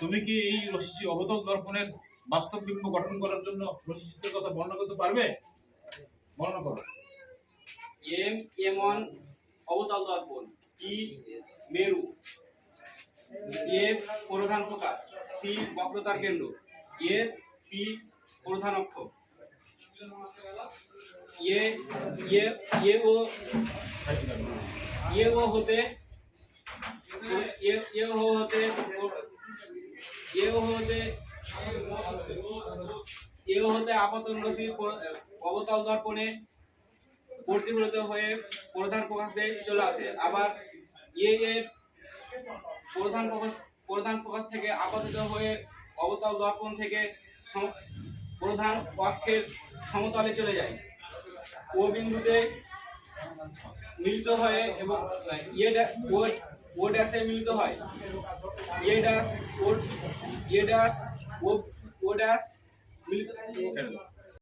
তুমি কি এই রশি অবতল দর্পণের বাস্তব বিম্ব গঠন করার জন্য রশিচিত্রের কথা বর্ণনা করতে পারবে? বর্ণনা করো। এম, এমন অবতল দর্পণ। ই, মেরু। এফ, প্রধান প্রকাশ। সি, বক্রতার কেন্দ্র। এস, পি, প্রধান অক্ষ। এ এ এ ও এ ও হতে এ এ ও হতে এ ও হতে এ হতে আপতন রশি অবতল দর্পণে প্রতিফলিত হয়ে প্রধান প্রকাশ দিয়ে, চলে আসে। আবার এ এর প্রধান প্রকাশ প্রধান প্রকাশ থেকে আপাতত হয়ে অবতল দর্পণ থেকে প্রধান অক্ষের সমতলে চলে যায়। ও বিন্দুতে মিলিত হয়ে এবং ইয়ে ও ও ড্যাশে মিলিত হয়। A dash O A dash O O dash মিলিত